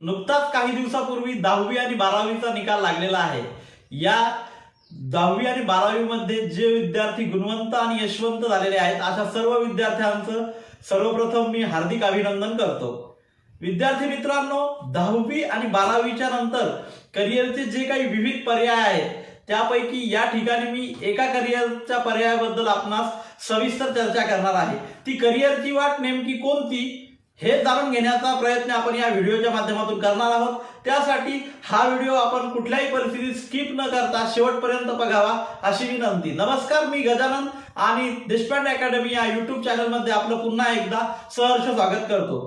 नुकताच काही दिवसापूर्वी दहावी आणि बारावीचा निकाल लागलेला आहे. या दहावी आणि बारावीमध्ये जे विद्यार्थी गुणवंत आणि यशवंत झालेले आहेत अशा सर्व विद्यार्थ्यांचं सर्वप्रथम मी हार्दिक अभिनंदन करतो. विद्यार्थी मित्रांनो दहावी आणि बारावीच्या नंतर करिअरचे जे काही विविध पर्याय आहेत त्यापैकी या ठिकाणी मी एका करिअरच्या पर्यायाबद्दल आपणास सविस्तर चर्चा करणार आहे. ती करिअरची वाट नेमकी कोणती? हे जाणून घेण्याचा प्रयत्न आपण या व्हिडिओच्या माध्यमातून करणार आहोत. त्यासाठी हा व्हिडिओ आपण कुठल्याही परिस्थितीत स्किप न करता शेवटपर्यंत बघावा अशी विनंती. नमस्कार मी गजानन आणि देशपांडे अकॅडमी या युट्यूब चॅनलमध्ये आपलं पुन्हा एकदा सहर्ष स्वागत करतो.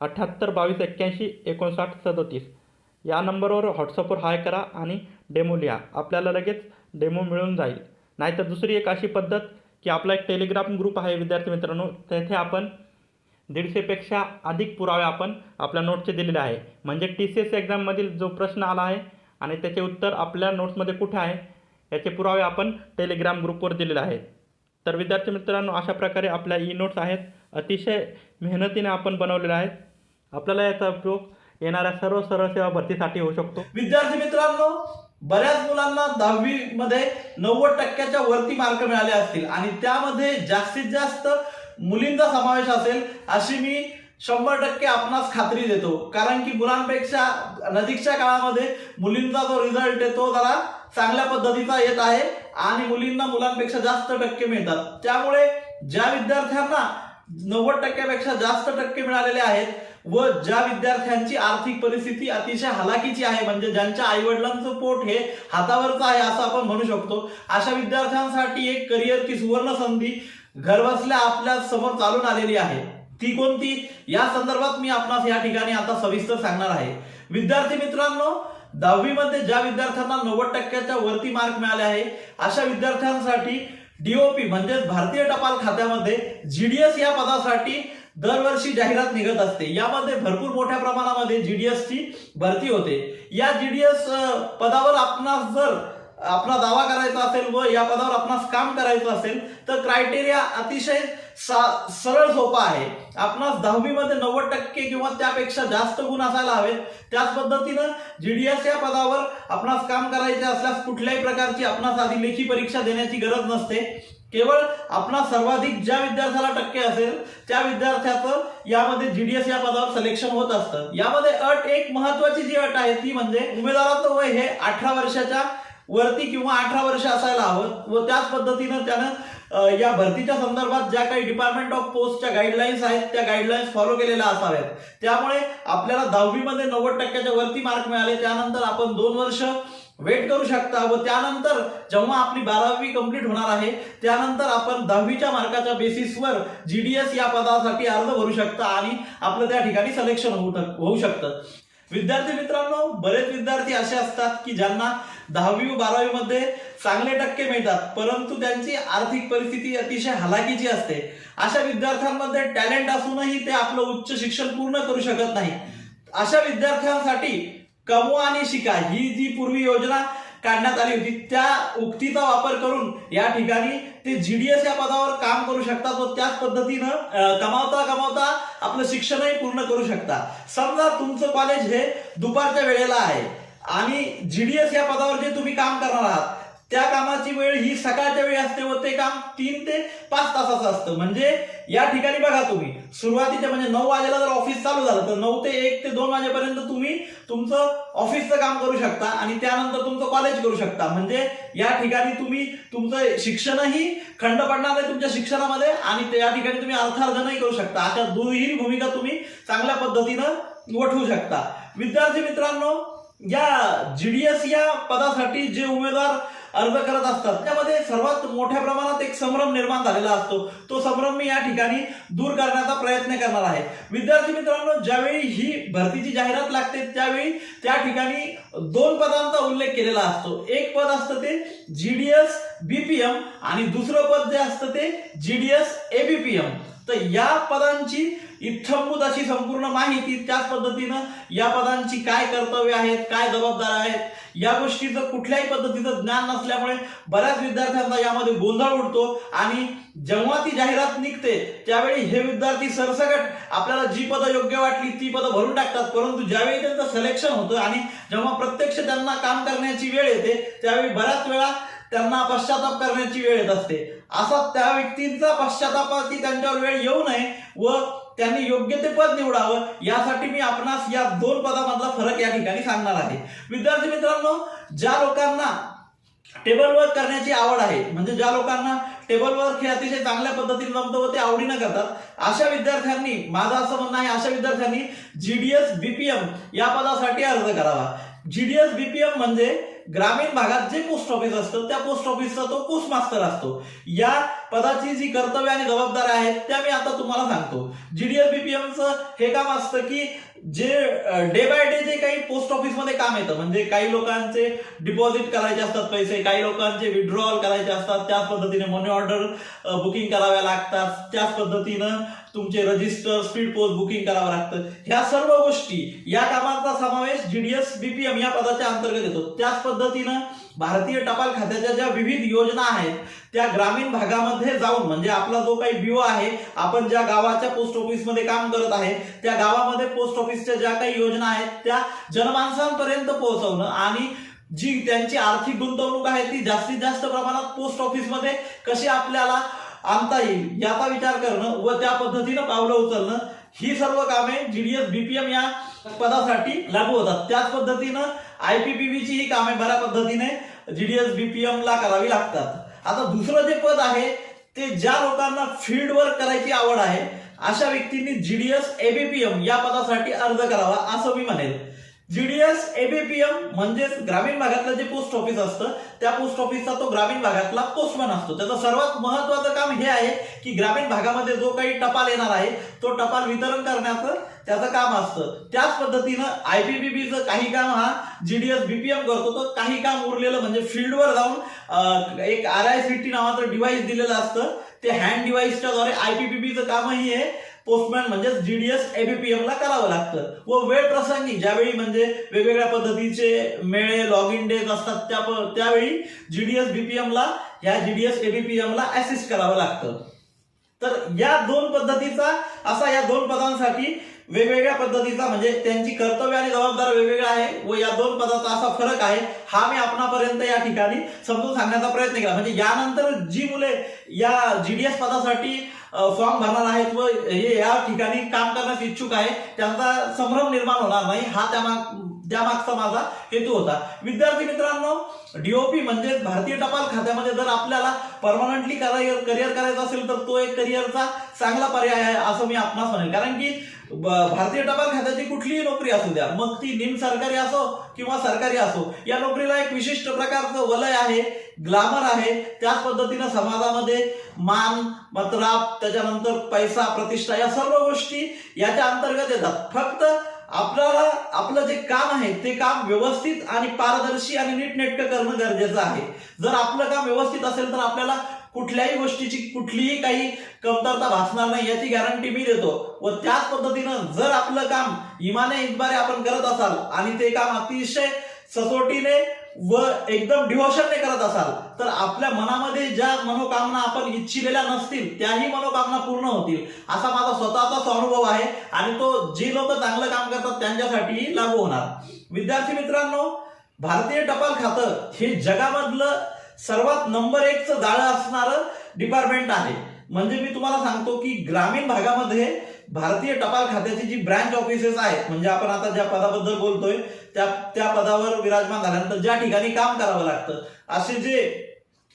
अठ्ठ्याहत्तर बावीस एक्क्याऐंशी एकोणसाठ सदोतीस. या नंबरवर व्हॉट्सअपवर हाय करा आणि डेमो लिहा. आपल्याला लगेच डेमो मिळून जाईल. नाहीतर दुसरी एक अशी पद्धत की आपला एक टेलिग्राम ग्रुप आहे विद्यार्थी मित्रांनो. तेथे आपण दीडशेपेक्षा अधिक पुरावे आपण आपल्या नोटचे दिलेले आहे. म्हणजे टी सी एस एक्झाममधील जो प्रश्न आला आहे आणि त्याचे उत्तर आपल्या नोट्समध्ये कुठे आहे याचे पुरावे आपण टेलिग्राम ग्रुपवर दिलेले आहेत. तर विद्यार्थी मित्रांनो अशा प्रकारे आपल्या ई नोट्स आहेत. अतिशय मेहनतीने आपण बनवलेले आहेत. आपल्याला याचा उपयोग येणाऱ्या सर्व सरळ सेवा भरतीसाठी होऊ शकतो. विद्यार्थी मित्रांनो बऱ्याच मुलांना दहावी मध्ये नव्वद टक्क्याच्या वरती मार्क मिळाले असतील आणि त्यामध्ये जास्तीत जास्त मुलींचा समावेश असेल अशी मी शंभर टक्के आपणास खात्री देतो. कारण की मुलांपेक्षा नजीकच्या काळामध्ये मुलींचा जो रिझल्ट आहे तो जरा चांगल्या पद्धतीचा येत आहे आणि मुलींना मुलांपेक्षा जास्त टक्के मिळतात. त्यामुळे ज्या विद्यार्थ्यांना नव्वद टक्क्यापेक्षा जास्त टक्के मिळालेले आहेत व ज्या विद्यार्थ्यांची आर्थिक परिस्थिती अतिशय हलाखीची आहे म्हणजे ज्यांच्या आईवडिलांचं पोट हे हातावरचं आहे असं आपण म्हणू शकतो अशा विद्यार्थ्यांसाठी एक करिअरची सुवर्ण संधी घरबसल्या आपल्यासमोर चालून आलेली आहे. ती कोणती? या संदर्भात मी आपणास या ठिकाणी आता सविस्तर सांगणार आहे. विद्यार्थी मित्रांनो दहावीमध्ये ज्या विद्यार्थ्यांना नव्वद टक्क्याच्या वरती मार्क मिळाले आहे अशा विद्यार्थ्यांसाठी डीओपी म्हणजेच भारतीय टपाल खात्यामध्ये जीडीएस या पदासाठी दरवर्षी जाहिरात निघत असते. यामध्ये भरपूर मोठ्या प्रमाणामध्ये जीडीएसची भरती होते. या जीडीएस पदावर आपणास जर आपला दावा करायचा असेल व या पदावर आपणास काम करायचं असेल तर क्रायटेरिया अतिशय सा- सरळ सोपा आहे. आपणास दहावीमध्ये नव्वद टक्के किंवा त्यापेक्षा जास्त गुण असायला हवेत. त्याच पद्धतीनं जीडीएस या पदावर आपणास काम करायचे असल्यास कुठल्याही प्रकारची आपणास आधी लेखी परीक्षा देण्याची गरज नसते. केवळ आपला सर्वाधिक ज्या विद्यार्थ्याला टक्के असेल त्या विद्यार्थ्याचं यामध्ये जीडीएस या पदावर सिलेक्शन होत असतं. यामध्ये अट एक महत्वाची जी अट आहे ती म्हणजे उमेदवाराचं वय हे अठरा वर्षाच्या वरती किंवा अठरा वर्ष असायला हवं. व त्याच पद्धतीनं त्यानं या भरतीच्या संदर्भात ज्या काही डिपार्टमेंट ऑफ पोस्टच्या गाईडलाईन्स आहेत त्या गाईडलाईन्स फॉलो केलेल्या असाव्यात. त्यामुळे आपल्याला दहावीमध्ये नव्वद टक्क्याच्या वरती मार्क मिळाले. त्यानंतर आपण दोन वर्ष वेट करू शकता व त्यानंतर जेव्हा आपली बारावी कंप्लीट होणार आहे त्यानंतर आपण दहावीच्या मार्काच्या बेसिसवर जीडीएस या पदासाठी अर्ज भरू शकता आणि आपलं त्या ठिकाणी सिलेक्शन होऊ होऊ शकतं. विद्यार्थी मित्रांनो बरेच विद्यार्थी असे असतात की ज्यांना दहावी व बारावी मध्ये चांगले टक्के मिळतात परंतु त्यांची आर्थिक परिस्थिती अतिशय हलाखीची असते. अशा विद्यार्थ्यांमध्ये टॅलेंट असूनही ते आपलं उच्च शिक्षण पूर्ण करू शकत नाही. अशा विद्यार्थ्यांसाठी कमवा आणि शिका ही जी पूर्वी योजना काढण्यात आली होती त्या उक्तीचा वापर करून या ठिकाणी ते जीडीएस या पदावर काम करू शकतात व त्याच पद्धतीनं कमावता कमावता आपलं शिक्षणही पूर्ण करू शकता समजा तुमचं कॉलेज हे दुपारच्या वेळेला आहे. आणि जीडीएस या पदावर जे तुम्ही काम करणार आहात त्या कामाची वेळ ही सकाळच्या वेळी असते व ते काम तीन ते पाच तासाचं असतं. म्हणजे या ठिकाणी बघा तुम्ही सुरुवातीच्या म्हणजे नऊ वाजेला जर ऑफिस चालू झालं तर नऊ ते एक ते दोन वाजेपर्यंत तुम्ही तुमचं ऑफिसचं काम करू शकता आणि त्यानंतर तुमचं कॉलेज करू शकता. म्हणजे या ठिकाणी तुम्ही तुमचं शिक्षणही खंड पडणार नाही तुमच्या शिक्षणामध्ये आणि त्या ठिकाणी तुम्ही अर्थार्जनही करू शकता. अशा दुहेरी भूमिका तुम्ही चांगल्या पद्धतीनं वठवू शकता. विद्यार्थी मित्रांनो या जीडीएस या पदासाठी जे उमेदवार अर्ज करत असतात त्यामध्ये सर्वात मोठ्या प्रमाणात एक संभ्रम निर्माण झालेला असतो. तो संभ्रम मी या ठिकाणी दूर करण्याचा प्रयत्न करणार आहे. विद्यार्थी मित्रांनो ज्यावेळी ही भरतीची जाहिरात लागते त्यावेळी त्या ठिकाणी दोन पदांचा उल्लेख केलेला असतो. एक पद असतं ते जीडीएस बीपीएम आणि दुसरं पद जे असतं ते जीडीएस एबीपीएम तर या पदांची इत्थंभूत अशी संपूर्ण माहिती त्याच पद्धतीनं या पदांची काय कर्तव्य आहेत काय जबाबदार आहेत या गोष्टीचं कुठल्याही पद्धतीचं ज्ञान नसल्यामुळे बऱ्याच विद्यार्थ्यांना यामध्ये गोंधळ उडतो आणि जेव्हा ती जाहिरात निघते त्यावेळी हे विद्यार्थी सरसकट आपल्याला जी पदं योग्य वाटली ती पदं भरून टाकतात. परंतु ज्यावेळी त्यांचं सिलेक्शन होतं आणि जेव्हा प्रत्यक्ष त्यांना काम करण्याची वेळ येते त्यावेळी बऱ्याच वेळा त्यांना पश्चाताप करण्याची वेळ येत असते. असा त्या व्यक्तींचा पश्चातापाची त्यांच्यावर वेळ येऊ नये व त्यांनी योग्य ते पद निवडावं यासाठी मी आपणास या दोन पदामधला फरक या ठिकाणी सांगणार आहे. विद्यार्थी मित्रांनो ज्या लोकांना टेबल वर्क करण्याची आवड आहे म्हणजे ज्या लोकांना टेबल वर्क हे अतिशय चांगल्या पद्धतीने जमतं व ते आवडीनं करतात अशा विद्यार्थ्यांनी माझं असं म्हणणं आहे अशा विद्यार्थ्यांनी जीडीएस बीपीएम या पदासाठी अर्ज करावा. जीडीएस बीपीएम म्हणजे ग्रामीण भागात जे पोस्ट ऑफिस असतं त्या पोस्ट ऑफिसचा तो पोस्ट मास्टर असतो. या पदाची जी कर्तव्य आणि जबाबदाऱ्या आहेत त्या मी आता तुम्हाला सांगतो. जीडीएल बीपीएमचं हे काम असतं की जे डे बाय डे जे काही पोस्ट ऑफिसमध्ये काम येतं म्हणजे काही लोकांचे डिपॉझिट करायचे असतात पैसे काही लोकांचे विड्रॉल करायचे असतात त्याच पद्धतीने मनी ऑर्डर बुकिंग कराव्या लागतात त्याच पद्धतीनं तुमचे रजिस्टर स्पीड पोस्ट बुकिंग करावं लागतं. ह्या सर्व गोष्टी या कामाचा समावेश जीडीएस बीपीएम या पदाच्या अंतर्गत येतो. त्याच पद्धतीनं भारतीय टपाल खात्याच्या ज्या विविध योजना आहेत त्या ग्रामीण भागामध्ये जाऊन म्हणजे आपला जो काही बिओ आहे आपण ज्या गावाच्या पोस्ट ऑफिसमध्ये काम करत आहे त्या गावामध्ये पोस्ट ऑफिसच्या ज्या काही योजना आहेत त्या जनमानसांपर्यंत पोहोचवणं आणि जी त्यांची आर्थिक गुंतवणूक आहे ती जास्तीत जास्त प्रमाणात पोस्ट ऑफिसमध्ये कशी आपल्याला आणता येईल. याचा विचार करणं व त्या पद्धतीनं पावलं उचलणं ही सर्व कामे जीडीएस बीपीएम या पदासाठी लागू होतात. त्याच पद्धतीनं आयपीपीबीची ही कामे बऱ्या पद्धतीने जीडीएस बीपीएम ला करावी लागतात. आता दुसरं जे पद आहे ते ज्या लोकांना फील्ड वर्क करायची आवड आहे अशा व्यक्तींनी जीडीएस एबीपीएम या पदासाठी अर्ज करावा असं मी म्हणेल. जीडीएस एबीपीएम म्हणजेच ग्रामीण भागातलं जे पोस्ट ऑफिस असतं त्या पोस्ट ऑफिसचा तो ग्रामीण भागातला पोस्टमन असतो. त्याचं सर्वात महत्वाचं काम हे आहे की ग्रामीण भागामध्ये जो काही टपाल येणार आहे तो टपाल वितरण करण्याचं त्याचं काम असतं. त्याच पद्धतीनं आयपीबीबीचं काही काम हा जीडीएस बीपीएम करतो. तर काही काम उरलेलं म्हणजे फील्डवर जाऊन एक आर आय सी टी नावाचं डिव्हाइस दिलेलं असतं. ते हँड डिव्हाइसच्या द्वारे आयपीबीबीचं कामही आहे. पोस्टमॅन म्हणजेच जीडीएस एबीपीएम ला करावं लागतं. व वेळ प्रसंगी ज्यावेळी म्हणजे वेगवेगळ्या पद्धतीचे मेळे लॉग इन डेज असतात त्या त्यावेळी जीडीएस बीपीएम ला ह्या जीडीएस एबीपीएम ला असिस्ट करावं लागतं. तर या दोन पद्धतीचा असा या दोन पदांसाठी वेगवेगळ्या पद्धतीचा म्हणजे त्यांची कर्तव्य आणि जबाबदार वेगवेगळ्या आहे व या दोन पदाचा असा फरक आहे हा मी आपणापर्यंत या ठिकाणी समजून सांगण्याचा प्रयत्न केला. म्हणजे यानंतर जी मुले या जीडीएस पदासाठी फॉर्म भरणार आहेत व हे या ठिकाणी काम करण्यास इच्छुक आहे. त्यांचा संभ्रम निर्माण होणार नाही. हा त्या माग त्यामागचा माझा हेतू होता. विद्यार्थी मित्रांनो डीओपी म्हणजे भारतीय टपाल खात्यामध्ये जर आपल्याला परमनंटली करिअर करिअर करायचं असेल तर तो एक करिअरचा चांगला पर्याय आहे असं मी आपणास म्हणेल कारण की भारतीय टपाल खात्याची कुठलीही नोकरी असू द्या. मग ती निम सरकारी असो किंवा सरकारी असो या नोकरीला एक विशिष्ट प्रकारचं वलय आहे ग्लामर आहे. त्याच पद्धतीनं समाजामध्ये मान मतराप त्याच्यानंतर पैसा प्रतिष्ठा या सर्व गोष्टी याच्या अंतर्गत येतात. फक्त आपल्याला आपलं जे काम आहे ते काम व्यवस्थित आणि पारदर्शी आणि नीटनेटकं करणं गरजेचं आहे. जर आपलं काम व्यवस्थित असेल तर आपल्याला कुठल्याही गोष्टीची कुठलीही काही कमतरता भासणार नाही याची गॅरंटी मी देतो. व त्याच पद्धतीनं जर आपलं काम इमाने इतबारे आपण करत असाल आणि ते काम अतिशय सचोटीने व एकदम डिव्होशनने करत असाल तर आपल्या मनामध्ये ज्या मनोकामना आपण इच्छिलेल्या नसतील त्याही मनोकामना पूर्ण होतील. असा माझा स्वतःचाच अनुभव आहे आणि तो जे लोक चांगलं काम करतात त्यांच्यासाठीही लागू होणार. विद्यार्थी मित्रांनो भारतीय टपाल खातं हे जगामधलं सर्वात नंबर एकचं जाळं असणारं डिपार्टमेंट आहे. म्हणजे मी तुम्हाला सांगतो की ग्रामीण भागामध्ये भारतीय टपाल खात्याची जी ब्रँच ऑफिसेस आहेत म्हणजे आपण आता ज्या पदाबद्दल बोलतोय त्या त्या पदावर विराजमान झाल्यानंतर ज्या ठिकाणी काम करावं लागतं असे जे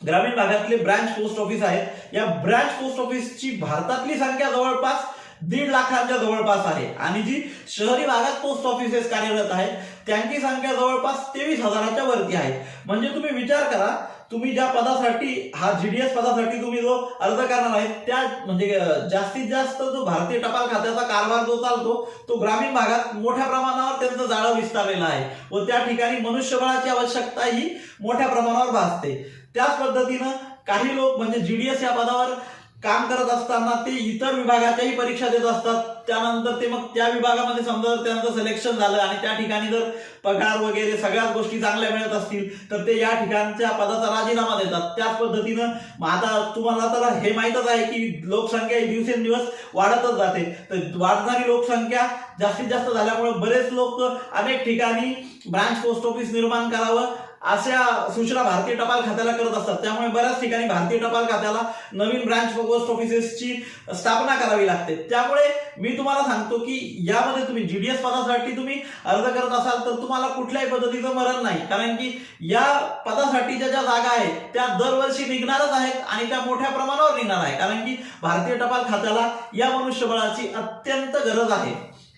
ग्रामीण भागातले ब्रँच पोस्ट ऑफिस आहेत या ब्रँच पोस्ट ऑफिसची भारतातली संख्या जवळपास दीड लाखांच्या जवळपास आहे. आणि जी शहरी भागात पोस्ट ऑफिसेस कार्यरत आहेत त्यांची संख्या जवळपास तेवीस हजाराच्या वरती आहे. म्हणजे तुम्ही विचार करा तुम्ही ज्या पदासाठी हा जीडीएस पदासाठी तुम्ही जो अर्ज करणार आहे त्या म्हणजे जास्तीत जास्त जो भारतीय टपाल खात्याचा कारभार जो चालतो तो ग्रामीण भागात मोठ्या प्रमाणावर त्यांचं जाळं विस्तारलेलं आहे. व त्या ठिकाणी मनुष्यबळाची आवश्यकता ही मोठ्या प्रमाणावर भासते. त्याच पद्धतीनं काही लोक म्हणजे जीडीएस या पदावर काम करत असताना ते इतर विभागाच्याही परीक्षा देत असतात. त्यानंतर ते मग त्या विभागामध्ये समजा जर त्यांचं सिलेक्शन झालं आणि त्या ठिकाणी जर पगार वगैरे सगळ्याच गोष्टी चांगल्या मिळत असतील तर ते या ठिकाणच्या पदाचा राजीनामा देतात. त्याच पद्धतीनं मग आता तुम्हाला तर हे माहीतच आहे की लोकसंख्या ही दिवसेंदिवस वाढतच जाते. तर वाढणारी लोकसंख्या जास्तीत जास्त झाल्यामुळे बरेच लोक अनेक ठिकाणी ब्रांच पोस्ट ऑफिस निर्माण करावं अशा सूचना भारतीय टपाल खात्याला करत असतात. त्यामुळे बऱ्याच ठिकाणी भारतीय टपाल खात्याला नवीन ब्रांच पोस्ट ऑफिसेसची स्थापना करावी लागते. त्यामुळे मी तुम्हाला सांगतो की यामध्ये तुम्ही जीडीएस पदासाठी तुम्ही अर्ज करत असाल तर तुम्हाला कुठल्याही पद्धतीचं मरण नाही. कारण की या पदासाठीच्या ज्या जागा आहेत त्या दरवर्षी निघणारच आहेत आणि त्या मोठ्या प्रमाणावर निघणार आहे. कारण की भारतीय टपाल खात्याला या मनुष्यबळाची अत्यंत गरज आहे.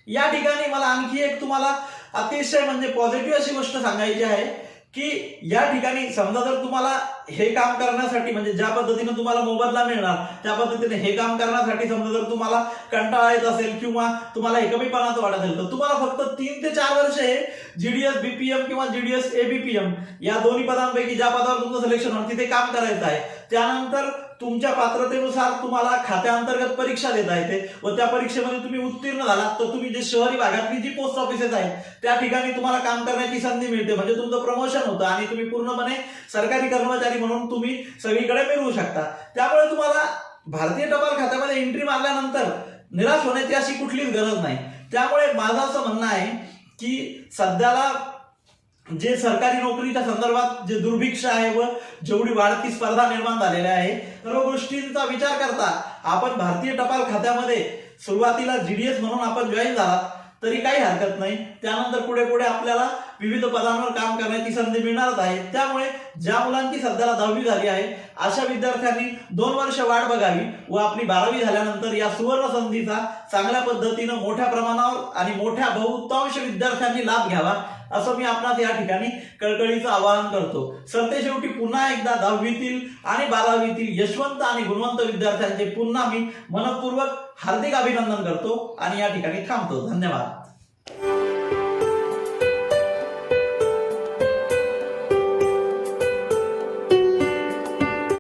या ठिकाणी मला आणखी एक तुम्हाला अतिशय म्हणजे पॉझिटिव्ह अशी गोष्ट सांगायची आहे. की या ठिकाणी समजा जर तुम्हाला हे काम करण्यासाठी म्हणजे ज्या पद्धतीने तुम्हाला मोबदला मिळणार त्या पद्धतीने हे काम करण्यासाठी समजा जर तुम्हाला कंटाळा येत असेल किंवा तुम्हाला हे कमीपणाचं वाटत असेल तर तुम्हाला फक्त तीन ते चार वर्ष हे जीडीएस बीपीएम किंवा जीडीएस एबीपीएम या दोन्ही पदांपैकी ज्या पदावर तुमचं सिलेक्शन होणार तिथे काम करायचं आहे. त्यानंतर तुमच्या पात्रतेनुसार तुम्हाला खात्याअंतर्गत परीक्षा देता येते व त्या परीक्षेमध्ये तुम्ही उत्तीर्ण झालात तर तुम्ही जे शहरी भागातली जी पोस्ट ऑफिसेस आहेत त्या ठिकाणी तुम्हाला काम करण्याची संधी मिळते. म्हणजे तुमचं प्रमोशन होतं आणि तुम्ही पूर्णपणे सरकारी कर्मचारी म्हणून तुम्ही सगळीकडे मिळवू शकता. त्यामुळे तुम्हाला भारतीय टपाल खात्यामध्ये एंट्री मारल्यानंतर निराश होण्याची अशी कुठलीच गरज नाही. त्यामुळे माझं असं म्हणणं आहे की सध्याला जे सरकारी नोकरीच्या संदर्भात जे दुर्भिक्ष आहे व जेवढी वाढती स्पर्धा निर्माण झालेल्या आहे सर्व गोष्टींचा विचार करता आपण भारतीय टपाल खात्यामध्ये सुरुवातीला जीडीएस म्हणून आपण जॉईन झाला तरी काही हरकत नाही. त्यानंतर पुढे पुढे आपल्याला विविध पदांवर काम करण्याची संधी मिळणारच आहे. त्यामुळे ज्या मुलांची सध्याला दहावी झाली आहे अशा विद्यार्थ्यांनी दोन वर्ष वाट बघावी व आपली बारावी झाल्यानंतर या सुवर्ण संधीचा चांगल्या पद्धतीनं मोठ्या प्रमाणावर आणि मोठ्या बहुतांश विद्यार्थ्यांनी लाभ घ्यावा असं मी आपणास या ठिकाणी कळकळीचं आवाहन करतो. सर शेवटी पुन्हा एकदा दहावीतील आणि बारावीतील यशवंत आणि गुणवंत विद्यार्थ्यांचे पुन्हा मी मनपूर्वक हार्दिक अभिनंदन करतो आणि या ठिकाणी थांबतो. धन्यवाद.